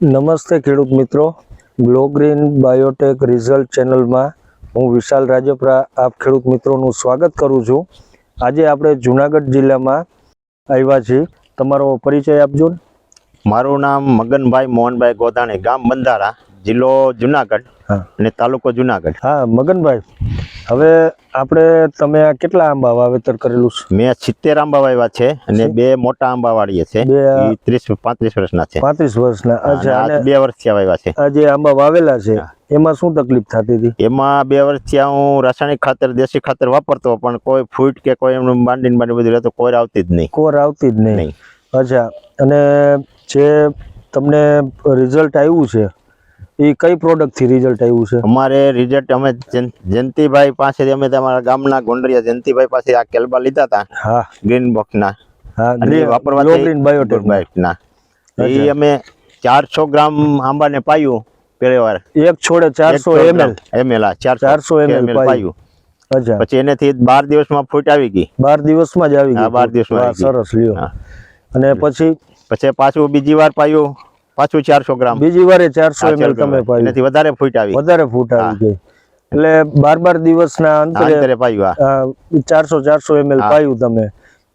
નમસ્તે ખેડૂત મિત્રો. ગ્લો ગ્રીન બાયોટેક રિઝલ્ટ ચેનલમાં હું વિશાલ રાજપરા આપ ખેડૂત મિત્રોનું સ્વાગત કરું છું. આજે આપણે જુનાગઢ જિલ્લામાં આવ્યા છીએ. તમારો પરિચય આપજો મારું નામ મગનભાઈ મોહનભાઈ ગોધાણી ગામ બંધારા જિલ્લો જુનાગઢ અને તાલુકો જુનાગઢ. હા મગનભાઈ હવે આપણે તમે આ કેટલા આંબા વાવેતર કરેલું છે? મેં સિત્તેર આંબા વાવ્યા છે અને બે મોટા આંબા વાળીએ છે. બે ત્રીસ પાંત્રીસ વર્ષના છે. પાંત્રીસ વર્ષના. અચ્છા બે વર્ષથી વાવ્યા છે. આ જે આંબા વાવેલા છે. એમાં શું તકલીફ થતી હતી? એમાં બે વર્ષથી હું રાસાયણિક ખાતર દેશી ખાતર વાપરતો પણ કોઈ ફૂટ કે કોઈ એમનું માંડીને માંડી બધું રહેતો કોઈ આવતી જ નહીં. કોર આવતી જ નહીં. અચ્છા. અને જે તમને રિઝલ્ટ આવ્યું છે એ કઈ પ્રોડક્ટથી રિઝલ્ટ આવ્યું છે? અમારે રિઝલ્ટ અમે જયંતિભાઈ પાસેથી અમે તમારા ગામના ગોંડરિયા જયંતિભાઈ પાસે આ કેલ્બા લીધા હતા હા. ગ્રીન બોક્સના હા ગ્રીન વાપરવાથી ગ્લો ગ્રીન બાયોટેક બાયોટેકના એ અમે ચારસો ગ્રામ આંબાને પાયું પહેલી વાર એક છોડે ચારસો એમએલ એમએલ ચારસો 400 ml પાયું. અચ્છા. પછી એનેથી બાર દિવસમાં ફૂટ આવી ગઈ. બાર દિવસમાં જ આવી હા, બાર દિવસમાં ગઈ. સરસ લ્યો. અને પછી? પછી પાછું બીજી વાર પાયું. પાછું ચારસો ગ્રામ. બીજી વારે ચારસો એમએલ તમે પાયું. એનાથી વધારે ફૂટ આવી. વધારે ફૂટ આવી ગઈ. એટલે બાર બાર દિવસના અંતરે પાયું ચારસો ચારસો એમએલ પાયું તમે.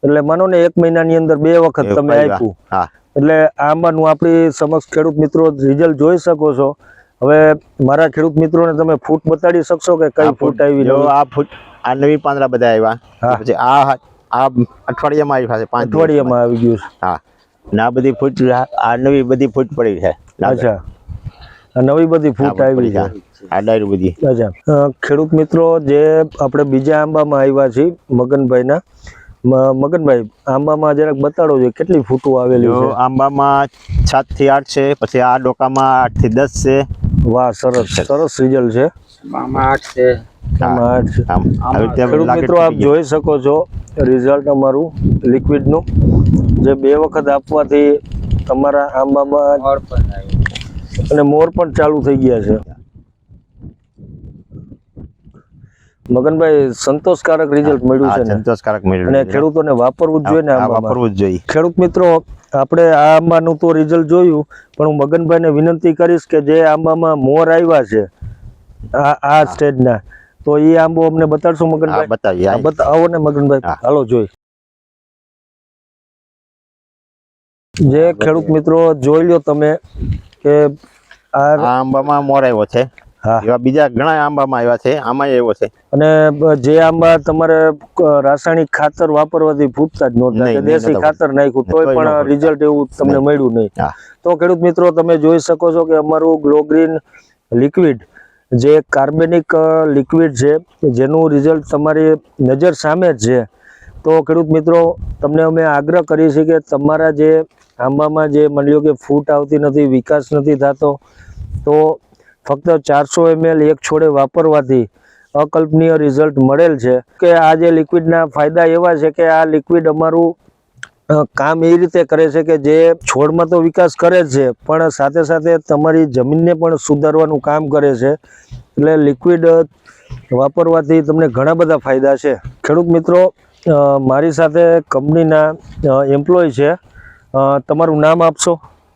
એટલે માનો ને એક મહિનાની અંદર બે વખત તમે આપ્યું. એટલે આંબાનું આપણી સમક્ષ ખેડૂત મિત્રો રિઝલ્ટ જોઈ શકો છો. હવે મારા ખેડૂત મિત્રોને તમે ફૂટ બતાડી શકશો કે કઈ ફૂટ આવી આ ફૂટ આ નવી પાંદડા બધા આવ્યા. પછી આ આ અઠવાડિયામાં આવી છે પાંચ અઠવાડિયામાં આવી ગયું હા. ને આ બધી ફૂટ આ નવી બધી ફૂટ પડી છે. અચ્છા. આ નવી બધી ફૂટ આવી છે. આ ડાયરી બધી. અચ્છા. ખેડૂત મિત્રો જે આપણે બીજા આંબામાં આવ્યા છીએ મગનભાઈના મગનભાઈ આંબામાં જરાક બતાડો છે કેટલી ફૂટો આવેલી છે? આંબામાં સાતથી આઠ છે પછી આ ડોકામાં આઠથી દસ છે. વાહ સરસ સરસ. રિઝલ્ટ છે. આમાં આઠ છે. મિત્રો આપ જોઈ શકો છો રિઝલ્ટ અમારું લિક્વિડનું જે બે વખત આપવાથી તમારા આંબામાં અને મોર પણ ચાલુ થઈ ગયા છે. મગનભાઈ સંતોષકારક રિઝલ્ટ મળ્યું છે સંતોષકારક મળ્યું અને ખેડૂતોને વાપરવું જ જોઈએ ને વાપરવું જ જોઈએ. ખેડૂત મિત્રો આપણે આ આંબાનું તો રિઝલ્ટ જોયું પણ હું મગનભાઈને વિનંતી કરીશ કે જે આંબામાં મોર આવ્યા છે આ આ સ્ટેજના તો એ આંબો અમને બતાડશો મગનભાઈ? બતાવીએ બતાવો ને મગનભાઈ હાલો જોઈ. જે ખેડૂત મિત્રો જોઈ લ્યો તમે કે આ આંબામાં મોર આવ્યો છે. એવા બીજા ઘણા આંબામાં આવ્યા છે આમાં આવ્યો છે. અને જે આંબા તમારે રાસાયણિક ખાતર વાપરવાથી ફૂટતા જ નહોતા દેશી ખાતર નાખ્યું તોય તોય પણ રિઝલ્ટ એવું તમને મળ્યું નહીં. તો ખેડૂત મિત્રો તમે જોઈ શકો છો કે અમારું ગ્લોગ્રીન લિક્વિડ જે કાર્બેનિક લિક્વિડ છે જેનું રિઝલ્ટ તમારી નજર સામે જ છે. તો ખેડૂત મિત્રો, તમને અમે આગ્રહ કરીએ છીએ કે તમારા જે આંબામાં જે માની લો કે ફૂટ આવતી નથી, વિકાસ નથી થતો, તો ફક્ત ચારસો એમએલ એક છોડે વાપરવાથી અકલ્પનીય રિઝલ્ટ મળેલ છે. કે આ જે લિક્વિડના ફાયદા એવા છે કે આ લિક્વિડ અમારું કામ એ રીતે કરે છે કે જે છોડમાં તો વિકાસ કરે છે પણ સાથે સાથે તમારી જમીનને પણ સુધારવાનું કામ કરે છે. એટલે લિક્વિડ વાપરવાથી તમને ઘણા બધા ફાયદા છે. ખેડૂત મિત્રો મારી સાથે કંપનીના એમ્પ્લોય છે. તમારું નામ આપશો?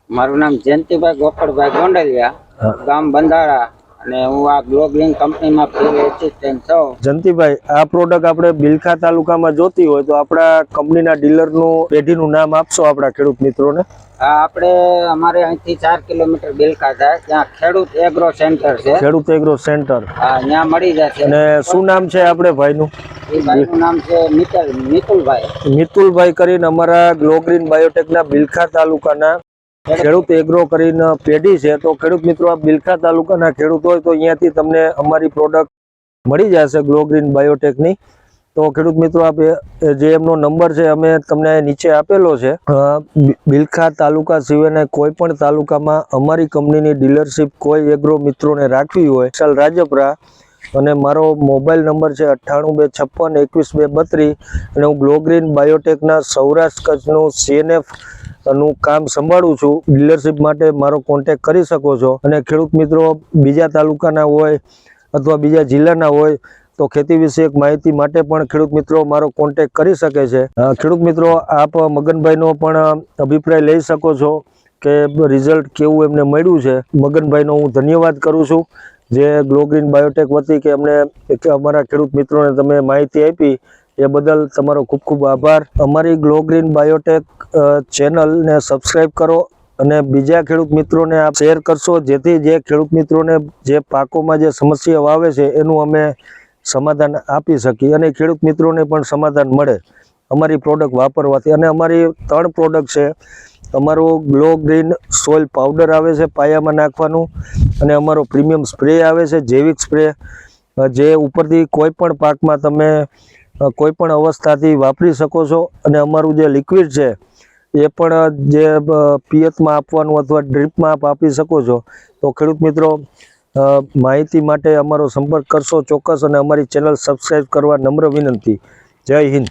મારું નામ જયંતિભાઈ ગોકળભાઈ ગોંડલિયા ગામ બંધારા. અને હું આ ગ્લો ગ્રીન કંપનીમાં ફિલ્ડ એસિસ્ટન્ટ છું. જંતીભાઈ આ પ્રોડક્ટ આપણે બિલખા તાલુકામાં જોતી હોય તો આપણા કંપનીના ડીલરનું પેઢીનું નામ આપશો આપણા ખેડૂત મિત્રોને? આપણે અમારે અહીંથી ચાર કિલોમીટર બિલકા થાય. ત્યાં ખેડૂત એગ્રો સેન્ટર છે. ખેડૂત એગ્રો સેન્ટર હા ત્યાં મળી જશે. અને શું નામ છે આપણે ભાઈનું? એ ભાઈનું નામ છે મિતલ મિતુલભાઈ. મિતુલભાઈ કરીને અમારા ગ્લોગ્રીન બાયોટેકના બિલખા તાલુકાના ખેડૂત એગ્રો કરીને પેઢી છે, તો ખેડૂત મિત્રો આ બિલખા તાલુકાના ખેડૂત હોય તો અહીંયાથી તમને અમારી પ્રોડક્ટ મળી જશે ગ્લો ગ્રીન બાયોટેકની તો ખેડૂત મિત્રો આપ જે એમનો નંબર છે, અમે તમને નીચે આપેલો છે. બિલખા તાલુકા સિવાયના કોઈ પણ તાલુકામાં અમારી કંપનીની ડીલરશીપ કોઈ એગ્રો મિત્રોને રાખવી હોય ચાલ રાજપરા અને મારો મોબાઈલ નંબર છે અઠ્ઠાણું બે છપ્પન એકવીસ બે બત્રીસ અને હું ગ્લોગ્રીન બાયોટેકના સૌરાષ્ટ્ર કચ્છનું સીએનએફ નું કામ સંભાળું છું. ડીલરશીપ માટે મારો કોન્ટેક કરી શકો છો. અને ખેડૂત મિત્રો, બીજા તાલુકાના હોય અથવા બીજા જિલ્લાના હોય, તો ખેતી વિષયક માહિતી માટે પણ ખેડૂત મિત્રો મારો કોન્ટેક કરી શકે છે. ખેડૂત મિત્રો, આપ મગનભાઈનો પણ અભિપ્રાય લઈ શકો છો કે રિઝલ્ટ કેવું એમને મળ્યું છે. મગનભાઈનો હું ધન્યવાદ કરું છું. જે ગ્લોગ્રીન બાયોટેક વતી કે અમને અમારા ખેડૂત મિત્રોને તમે માહિતી આપી એ બદલ તમારો ખૂબ ખૂબ આભાર. અમારી ગ્લો ગ્રીન બાયોટેક ચેનલને સબસ્ક્રાઈબ કરો અને બીજા ખેડૂત મિત્રોને આપ શેર કરશો, જેથી જે ખેડૂત મિત્રોને જે પાકોમાં જે સમસ્યાઓ આવે છે, એનું અમે સમાધાન આપી શકીએ અને ખેડૂત મિત્રોને પણ સમાધાન મળે અમારી પ્રોડક્ટ વાપરવાથી. અને અમારી ત્રણ પ્રોડક્ટ છે. અમારું ગ્લો ગ્રીન સોઇલ પાવડર આવે છે પાયામાં નાખવાનું અને અમારો પ્રીમિયમ સ્પ્રે આવે છે, જૈવિક સ્પ્રે. જે ઉપરથી કોઈ પણ પાકમાં તમે કોઈ પણ અવસ્થાથી વાપરી શકો છો. અને અમારું જે લિક્વિડ છે, એ પણ જે પિયતમાં આપવાનું અથવા ડ્રીપમાં આપ આપી શકો છો. તો ખેડૂત મિત્રો માહિતી માટે અમારો સંપર્ક કરશો ચોક્કસ અને અમારી ચેનલ સબસ્ક્રાઈબ કરવા નમ્ર વિનંતી. જય હિન્દ.